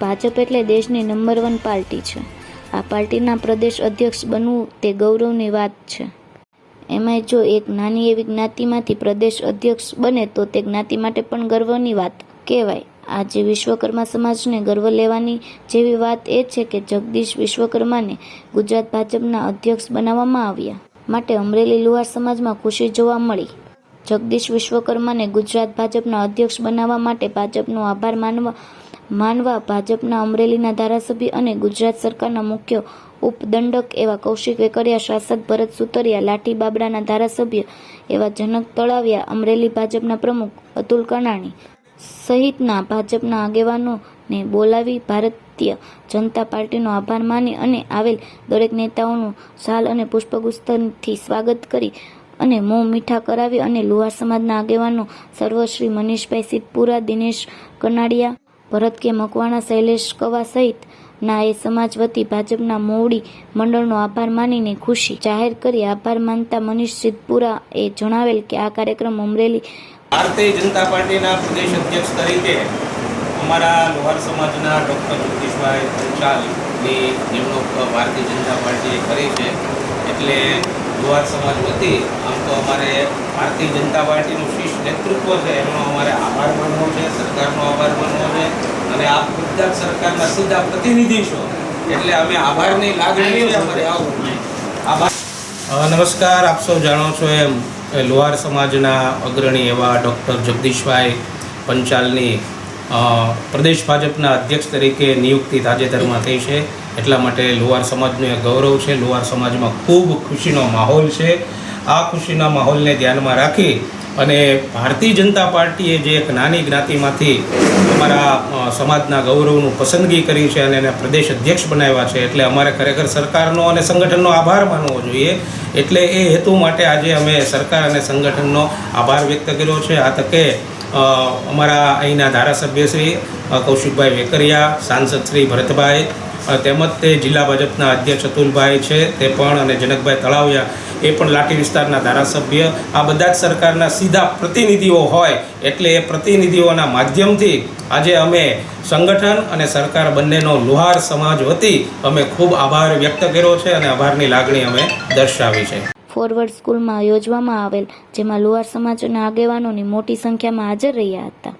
ભાજપ એટલે દેશની number one party છે. આ પાર્ટીના પ્રદેશ અધ્યક્ષ બનવું તે ગૌરવની વાત છે. એમાંય જો એક નાની એવી જ્ઞાતિમાંથી પ્રદેશ અધ્યક્ષ બને તો તે જ્ઞાતિ માટે પણ ગર્વની વાત કહેવાય. આજે વિશ્વકર્મા સમાજને ગર્વ લેવાની જેવી વાત એ છે કે જગદીશ વિશ્વકર્માને ગુજરાત ભાજપના અધ્યક્ષ બનાવવામાં આવ્યા માટે અમરેલી લુહાર સમાજમાં ખુશી જોવા મળી. જગદીશ વિશ્વકર્માને ગુજરાત ભાજપના અધ્યક્ષ બનાવવા માટે ભાજપનો આભાર માનવા માનવા ભાજપના અમરેલીના ધારાસભ્ય અને ગુજરાત સરકારના મુખ્ય ઉપદંડક એવા કૌશિક વેકરિયા, શાસક ભરત સુતરિયા, લાઠી બાબડાના ધારાસભ્ય એવા જનક તળાવિયા, અમરેલી ભાજપના પ્રમુખ અતુલ કનાણી સહિતના ભાજપના આગેવાનોને બોલાવી ભારતીય જનતા પાર્ટીનો આભાર માની અને આવેલ દરેક નેતાઓનું શાલ અને પુષ્પગુસ્તથી સ્વાગત કરી અને મોં મીઠા કરાવી અને લુહાર સમાજના આગેવાનો સર્વશ્રી મનીષભાઈ સિદ્ધપુરા, દિનેશ કનાડિયા ભરત કે મકવાણા શૈલેષ કવા સહિત ના એ સમાજ વતી ભાજપના મોવડી મંડળનો આભાર માનીને ખુશી જાહેર કરી આભાર માનતા મનીષ સિદ્ધપુરા એ જણાવેલ કે આ કાર્યક્રમ અમરેલી ભારતીય જનતા પાર્ટીના પ્રદેશ અધ્યક્ષ તરીકે અમારા લોહાર સમાજના ડૉક્ટર જગદીશભાઈ પંચાલની નિમણૂક ભારતીય જનતા પાર્ટીએ કરી છે. એટલે લોહાર સમાજ વતી આમ તો અમારે ભારતીય જનતા પાર્ટીનું શીર્ષ નેતૃત્વ છે એમનો અમારે આભાર માનવો છે, સરકારનો આભાર માનવો છે અને આપ ગુજરાત સરકારના સીધા પ્રતિનિધિ છો. એટલે અમે આભારની લાગણી આભાર. નમસ્કાર, આપ સૌ જાણો છો એમ લોહાર સમાજના અગ્રણી એવા ડૉક્ટર જગદીશભાઈ પંચાલની પ્રદેશ ભાજપના અધ્યક્ષ તરીકે નિયુક્તિ તાજેતરમાં થઈ છે. એટલા માટે લોહાર સમાજનું ગૌરવ છે. લોહાર સમાજમાં ખૂબ ખુશીનો માહોલ છે. આ ખુશીના માહોલને ધ્યાનમાં રાખી અને ભારતીય જનતા પાર્ટીએ જે એક નાની જ્ઞાતિમાંથી અમારા સમાજના ગૌરવનું પસંદગી કરી છે અને એને પ્રદેશ અધ્યક્ષ બનાવ્યા છે, એટલે અમારે ખરેખર સરકારનો અને સંગઠનનો આભાર માનવો જોઈએ. એટલે એ હેતુ માટે આજે અમે સરકાર અને સંગઠનનો આભાર વ્યક્ત કર્યો છે. આ તકે અમારા અહીંના ધારાસભ્ય શ્રી કૌશિકભાઈ વેકરિયા, સાંસદ શ્રી ભરતભાઈ તેમજ તે જિલ્લા ભાજપના અધ્યક્ષ અતુલભાઈ છે. તે પણ અને જનકભાઈ તળાવિયા એ પણ લાઠી વિસ્તારના ધારાસભ્ય. આ બધા જ સરકારના સીધા પ્રતિનિધિઓ હોય એટલે એ પ્રતિનિધિઓના માધ્યમથી આજે અમે સંગઠન અને સરકાર બંનેનો લુહાર સમાજ વતી અમે ખૂબ આભાર વ્યક્ત કર્યો છે અને આભારની લાગણી અમે દર્શાવી છે. ફોરવર્ડ સ્કૂલમાં યોજવામાં આવેલ, જેમાં લુહાર સમાજના આગેવાનોની મોટી સંખ્યામાં હાજર રહ્યા હતા.